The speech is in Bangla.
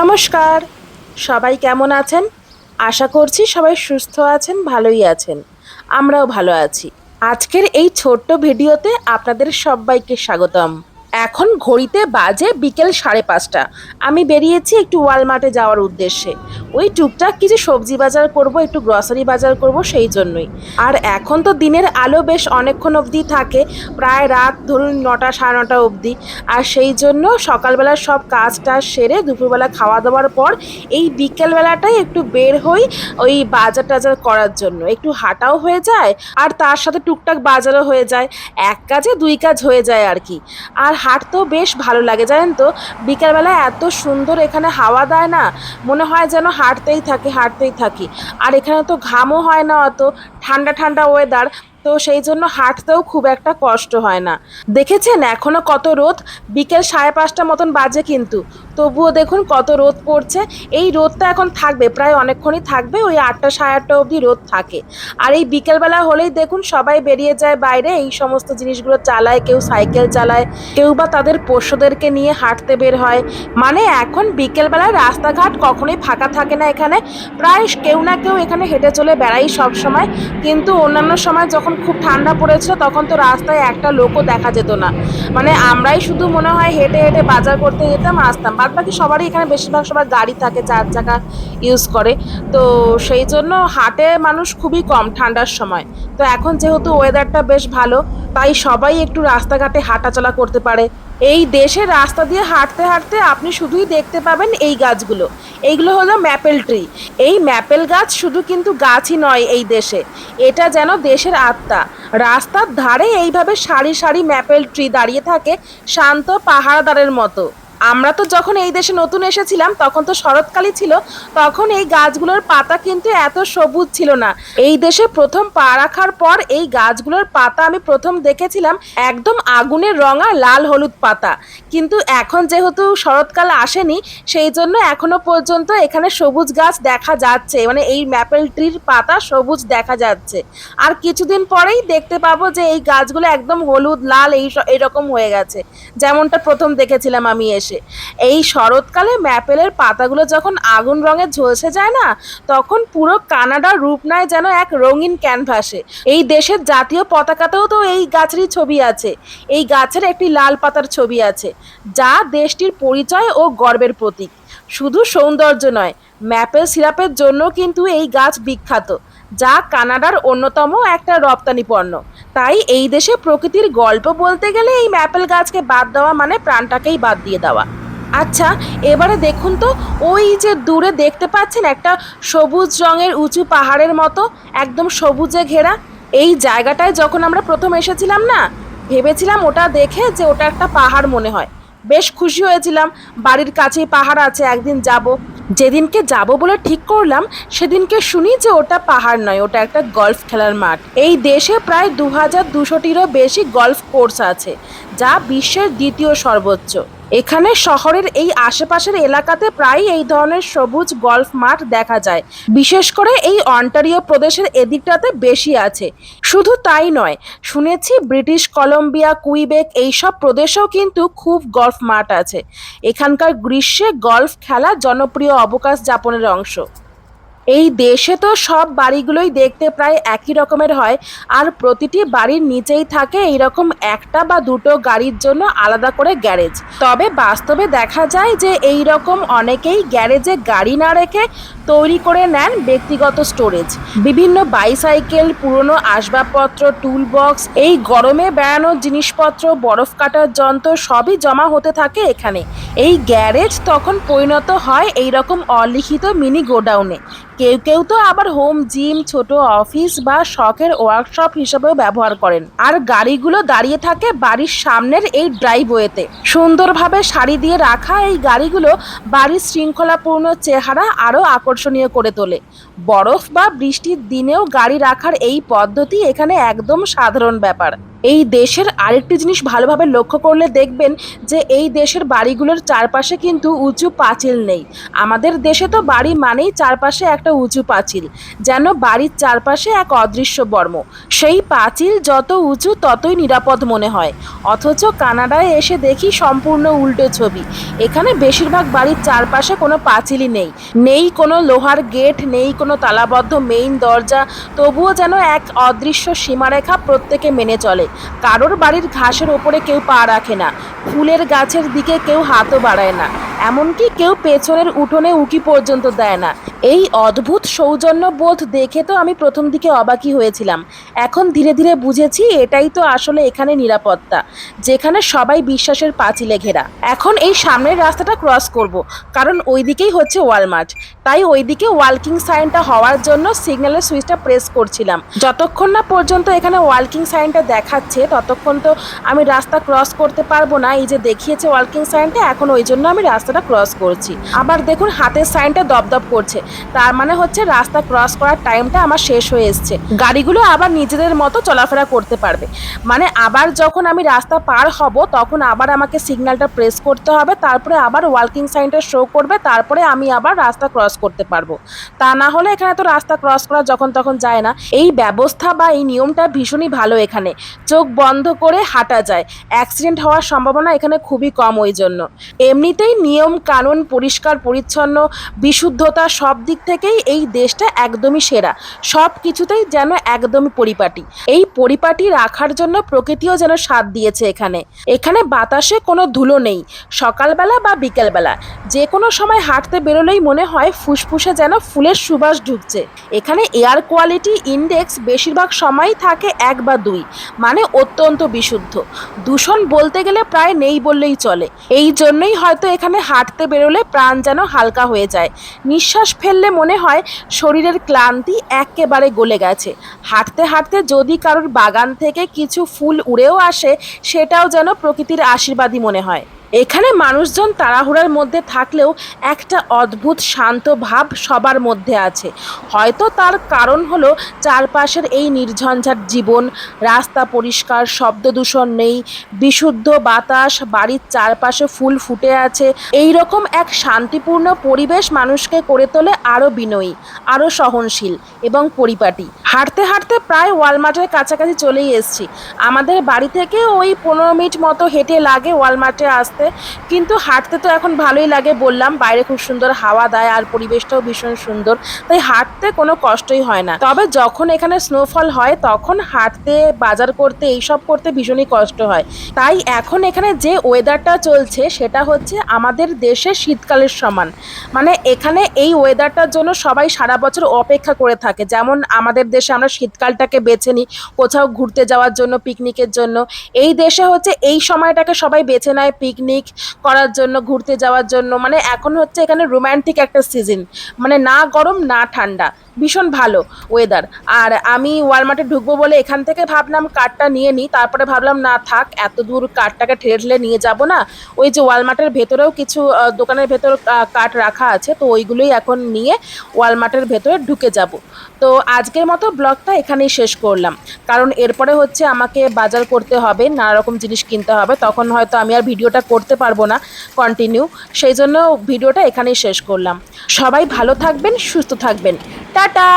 নমস্কার। সবাই কেমন আছেন? আশা করছি সবাই সুস্থ আছেন, ভালোই আছেন। আমরাও ভালো আছি। আজকের এই ছোট্ট ভিডিওতে আপনাদের সবাইকে স্বাগতম। এখন ঘড়িতে বাজে বিকেল সাড়ে পাঁচটা। আমি বেরিয়েছি একটু ওয়ালমার্টে যাওয়ার উদ্দেশ্যে। ওই টুকটাক কিছু সবজি বাজার করব, একটু গ্রসারি বাজার করব সেই জন্যই। আর এখন তো দিনের আলো বেশ অনেকক্ষণ অবধি থাকে, প্রায় রাত ধরুন নটা সাড়ে নটা অবধি। আর সেই জন্য সকালবেলা সব কাজ টাজ সেরে দুপুরবেলা খাওয়া দাওয়ার পর এই বিকেলবেলাটাই একটু বের হই ওই বাজার টাজার করার জন্য। একটু হাঁটাও হয়ে যায়, আর তার সাথে টুকটাক বাজারও হয়ে যায়। এক কাজে দুই কাজ হয়ে যায় আর কি। আর হাঁটতেও বেশ ভালো লাগে, জানেন তো? বিকালবেলা এত সুন্দর এখানে হাওয়া দেয় না, মনে হয় যেন হাঁটতেই থাকি হাঁটতেই থাকি। আর এখানে তো ঘামও হয় না অত, ঠান্ডা ঠান্ডা ওয়েদার তো সেই জন্য হাঁটতেও খুব একটা কষ্ট হয় না। দেখেছেন এখনও কত রোদ? বিকেল সাড়ে পাঁচটা মতন বাজে কিন্তু। তবুও দেখুন কত রোদ পড়ছে। এই রোদটা এখন থাকবে, প্রায় অনেকক্ষণই থাকবে, ওই আটটা সাড়ে আটটা অবধি রোদ থাকে। আর এই বিকেলবেলা হলেই দেখুন সবাই বেরিয়ে যায় বাইরে, এই সমস্ত জিনিসগুলো চালায়, কেউ সাইকেল চালায়, কেউ বা তাদের পোষ্যদেরকে নিয়ে হাঁটতে বের হয়। মানে এখন বিকেলবেলায় রাস্তাঘাট কখনোই ফাঁকা থাকে না এখানে। প্রায় কেউ না কেউ এখানে হেঁটে চলে বেড়াই সব সময় কিন্তু অন্যান্য সময় যখন খুব ঠান্ডা পড়েছিল তখন তো রাস্তায় একটা লোকও দেখা যেত না। মানে আমরাই শুধু মনে হয় হেঁটে হেঁটে বাজার করতে যেতাম, আসতাম। বাদ বাকি সবারই এখানে বেশিরভাগ সবার গাড়ি থাকে, চার চাকা ইউজ করে। তো সেই জন্য হাটে মানুষ খুবই কম ঠান্ডার সময়। তো এখন যেহেতু ওয়েদারটা বেশ ভালো, তাই সবাই একটু রাস্তাঘাটে হাঁটাচলা করতে পারে। এই দেশের রাস্তা দিয়ে হাঁটতে হাঁটতে আপনি শুধুই দেখতে পাবেন এই গাছগুলো। এইগুলো হলো ম্যাপেল ট্রি। এই ম্যাপেল গাছ শুধু কিন্তু গাছই নয় এই দেশে। এটা যেন দেশের আত্মা। রাস্তার ধারে এইভাবে সারি সারি ম্যাপেল ট্রি দাঁড়িয়ে থাকে শান্ত পাহাড়দারের মতো। আমরা তো যখন এই দেশে নতুন এসেছিলাম, তখন তো শরৎকালই ছিল, তখন এই গাছগুলোর পাতা কিন্তু এত সবুজ ছিল না। এই দেশে প্রথম পা রাখার পর এই গাছগুলোর পাতা আমি প্রথম দেখেছিলাম, একদম আগুনের রঙা লাল হলুদ পাতা। কিন্তু এখন যেহেতু শরৎকাল আসেনি, সেই জন্য এখনও পর্যন্ত এখানে সবুজ গাছ দেখা যাচ্ছে। মানে এই ম্যাপেল ট্রির পাতা সবুজ দেখা যাচ্ছে। আর কিছুদিন পরেই দেখতে পাবো যে এই গাছগুলো একদম হলুদ, লাল, এই এরকম হয়ে গেছে। যেমনটা প্রথম দেখেছিলাম আমি এসে। এই শরৎকালে ম্যাপেলের পাতাগুলো যখন আগুন রঙে ঝলসে যায় না, তখন পুরো কানাডার রূপ নেয় যেন এক রঙিন ক্যানভাসে এই দেশের জাতীয় পতাকাতেও তো এই গাছেরই ছবি আছে। এই গাছের একটি লাল পাতার ছবি আছে, যা দেশটির পরিচয় ও গর্বের প্রতীক। শুধু সৌন্দর্য নয়, ম্যাপেল সিরাপের জন্য কিন্তু এই গাছ বিখ্যাত। যা কানাডার অন্যতম একটা রপ্তানি পণ্য। তাই এই দেশে প্রকৃতির গল্প বলতে গেলে এই ম্যাপেল গাছকে বাদ দেওয়া মানে প্রাণটাকেই বাদ দিয়ে দেওয়া। আচ্ছা এবারে দেখুন তো, ওই যে দূরে দেখতে পাচ্ছেন একটা সবুজ রঙের উঁচু পাহাড়ের মতো, একদম সবুজে ঘেরা। এই জায়গাটায় যখন আমরা প্রথম এসেছিলাম না, ভেবেছিলাম ওটা দেখে যে ওটা একটা পাহাড় মনে হয়। বেশ খুশি হয়েছিলাম। বাড়ির কাছেই পাহাড় আছে, একদিন যাব। যেদিনকে যাব বলে ঠিক করলাম, সেদিনকে শুনি যে ওটা পাহাড় নয়, ওটা একটা গলফ খেলার মাঠ। এই দেশে প্রায় দু হাজার দুশোটিরও বেশি গলফ কোর্স আছে, যা বিশ্বের দ্বিতীয় সর্বোচ্চ। এখানে শহরের এই আশেপাশের এলাকাতে প্রায় এই ধরনের সবুজ গল্ফ মাঠ দেখা যায়। বিশেষ করে এই অন্টারিও প্রদেশের এদিকটাতে বেশি আছে। শুধু তাই নয়, শুনেছি ব্রিটিশ কলম্বিয়া, কুইবেক এইসব প্রদেশেও কিন্তু খুব গল্ফ মাঠ আছে। এখানকার গ্রীষ্মে গল্ফ খেলা জনপ্রিয় অবকাশ যাপনের অংশ। এই দেশে তো সব বাড়িগুলোই দেখতে প্রায় একই রকমের হয়, আর প্রতিটি বাড়ির নিচেই থাকে এইরকম একটা বা দুটো গাড়ির জন্য আলাদা করে গ্যারেজ। তবে বাস্তবে দেখা যায় যে এই রকম অনেকেই গ্যারেজে গাড়ি না রেখে তৈরি করে নেন ব্যক্তিগত স্টোরেজ বিভিন্ন বাইসাইকেল পুরনো আসবাবপত্র টুল বক্স এই গরমে বেড়ানোর জিনিসপত্র, বরফ কাটার যন্ত্র সবই জমা হতে থাকে এখানে। এই গ্যারেজ তখন পরিণত হয় এই রকম অলিখিত মিনি গোডাউনে কেউ কেউ তো আবার হোম জিম ছোট অফিস বা শখের ওয়ার্কশপ হিসেবেও ব্যবহার করেন। আর গাড়িগুলো দাঁড়িয়ে থাকে বাড়ির সামনের এই ড্রাইভওয়েতে সুন্দরভাবে সারি দিয়ে রাখা এই গাড়িগুলো বাড়ির শৃঙ্খলাপূর্ণ চেহারা আরও আকর্ষণীয় করে তোলে। বরফ বা বৃষ্টির দিনেও গাড়ি রাখার এই পদ্ধতি এখানে একদম সাধারণ ব্যাপার। এই দেশের আরেকটি জিনিস ভালোভাবে লক্ষ্য করলে দেখবেন যে এই দেশের বাড়িগুলোর চারপাশে কিন্তু উঁচু পাঁচিল নেই। আমাদের দেশে তো বাড়ি মানেই চারপাশে একটা উঁচু পাঁচিল। যেন বাড়ির চারপাশে এক অদৃশ্য বর্ম। সেই পাঁচিল যত উঁচু ততই নিরাপদ মনে হয়। অথচ কানাডায় এসে দেখি সম্পূর্ণ উল্টো ছবি। এখানে বেশিরভাগ বাড়ির চারপাশে কোনো পাঁচিলই নেই। নেই কোনো লোহার গেট, নেই কোনো তালাবদ্ধ মেইন দরজা। তবুও যেন এক অদৃশ্য সীমারেখা প্রত্যেকে মেনে চলে। কারোর বাড়ির ঘাসের ওপরে কেউ পা রাখে না, ফুলের গাছের দিকে কেউ হাতও বাড়ায় না, এমনকি কেউ পেছনের উঠোনে উকি পর্যন্ত দেয় না। এই অদ্ভুত সৌজন্য বোধ দেখে তো আমি প্রথম দিকে অবাকই হয়েছিলাম। এখন ধীরে ধীরে বুঝেছি এটাই তো আসলে এখানে নিরাপত্তা, যেখানে সবাই বিশ্বাসের পাঁচিলে ঘেরা। এখন এই সামনের রাস্তাটা ক্রস করব, কারণ ওই দিকেই হচ্ছে ওয়ালমার্ট। তাই ওইদিকে ওয়ালকিং সাইনটা হওয়ার জন্য সিগন্যালের সুইচটা প্রেস করছিলাম। যতক্ষণ না পর্যন্ত এখানে ওয়ালকিং সাইনটা দেখাচ্ছে ততক্ষণ তো আমি রাস্তা ক্রস করতে পারব না। এই যে দেখিয়েছে ওয়ার্কিং সাইনটা এখন ওই জন্য আমি রাস্তাটা ক্রস করছি। আবার দেখুন, হাতের সাইনটা দপদপ করছে। তার মানে হচ্ছে রাস্তা ক্রস করার টাইমটা আমার শেষ হয়ে এসছে। গাড়িগুলো আবার নিজেদের মতো চলাফেরা করতে পারবে। মানে আবার যখন আমি রাস্তা পার হব, তখন আবার আমাকে সিগন্যালটা প্রেস করতে হবে, তারপরে আবার ওয়ার্কিং সাইনটা শো করবে, তারপরে আমি আবার রাস্তা ক্রস করতে পারব। তা না হলে এখানে তো রাস্তা ক্রস করা যখন তখন যায় না। এই ব্যবস্থা বা এই নিয়মটা ভীষণই ভালো এখানে। চোখ বন্ধ করে হাঁটা যায়। অ্যাক্সিডেন্ট হওয়ার সম্ভাবনা এখানে খুবই কম ওই জন্য। এমনিতেই নিয়ম, কানুন, পরিষ্কার, পরিচ্ছন্ন, বিশুদ্ধতা সব দিক থেকেই এই দেশটা একদমই সেরা। সব কিছুতেই যেন একদমই পরিপাটি। এই পরিপাটি রাখার জন্য প্রকৃতিও যেন সাথ দিয়েছে এখানে। এখানে বাতাসে কোনো ধুলো নেই, সকালবেলা বা বিকেলবেলা। যে কোনো সময় হাঁটতে বেরোলেই মনে হয় ফুসফুসে যেন ফুলের সুবাস ঢুকছে। এখানে এয়ার কোয়ালিটি ইন্ডেক্স বেশিরভাগ সময়ই থাকে এক বা দুই। মানে অত্যন্ত বিশুদ্ধ। দূষণ বলতে গেলে প্রায় নেই বললেই চলে। এই জন্যই হয়তো এখানে হাঁটতে বেরোলে প্রাণ যেন হালকা হয়ে যায়। নিঃশ্বাস ফেললে মনে হয় শরীরের ক্লান্তি একেবারে গলে গেছে। হাঁটতে হাঁটতে যদি কারোর বাগান থেকে কিছু ফুল উড়েও আসে, সেটাও যেন প্রকৃতির আশীর্বাদই মনে হয়। এখানে মানুষজন তাড়াহুড়ার মধ্যে থাকলেও একটা অদ্ভুত শান্ত ভাব সবার মধ্যে আছে। হয়তো তার কারণ হলো চারপাশের এই নির্ঝঞ্ঝাট জীবন, রাস্তা পরিষ্কার, শব্দ দূষণ নেই, বিশুদ্ধ বাতাস, বাড়ির চারপাশে ফুল ফুটে আছে। এই রকম এক শান্তিপূর্ণ পরিবেশ মানুষকে করে তোলে আরও বিনয়ী, আরও সহনশীল এবং পরিপাটি। হাঁটতে হাঁটতে প্রায় ওয়ালমার্টের কাছাকাছি চলেই এসেছি। আমাদের বাড়ি থেকে ওই পনেরো মিনিট মতো হেঁটে লাগে ওয়ালমার্টে আসতে। কিন্তু হাঁটতে তো এখন ভালোই লাগে বললাম, বাইরে খুব সুন্দর হাওয়া দেয় আর পরিবেশটাও ভীষণ সুন্দর, তাই হাঁটতে কোনো কষ্টই হয় না। তবে যখন এখানে স্নোফল হয়, তখন হাঁটতে, বাজার করতে, এইসব করতে ভীষণই কষ্ট হয়। তাই এখন এখানে যে ওয়েদারটা চলছে, সেটা হচ্ছে আমাদের দেশে শীতকালের সমান। মানে এখানে এই ওয়েদারটার জন্য সবাই সারা বছর অপেক্ষা করে থাকে। যেমন আমাদের দেশে আমরা শীতকালটাকে বেছে নিই, কোথাও ঘুরতে যাওয়ার জন্য, পিকনিকের জন্য। এই দেশে হচ্ছে এই সময়টাকে সবাই বেছে নেয় পিকনিক করার জন্য, ঘুরতে যাওয়ার জন্য। মানে এখন হচ্ছে এখানে রোম্যান্টিক একটা সিজন মানে না গরম, না ঠান্ডা। ভীষণ ভালো ওয়েদার আর আমি ওয়ালমার্টে ঢুকবো বলে এখান থেকে ভাবলাম কার্ডটা নিয়ে নিই, তারপরে ভাবলাম, না থাক, এত দূর কার্ডটাকে ঠেলে ঠেলে নিয়ে যাব না। ওই যে ওয়ালমার্টের ভেতরেও কিছু দোকানের ভেতর কার্ড রাখা আছে, তো ওইগুলোই এখন নিয়ে ওয়ালমার্টের ভেতরে ঢুকে যাব। তো আজকের মতো ব্লগটা এখানেই শেষ করলাম। কারণ এরপরে হচ্ছে আমাকে বাজার করতে হবে নানা রকম জিনিস কিনতে হবে, তখন হয়তো আমি আর ভিডিওটা করতে পারব না কন্টিনিউ সেই জন্য ভিডিওটা এখানেই শেষ করলাম। সবাই ভালো থাকবেন, সুস্থ থাকবেন। টাটা!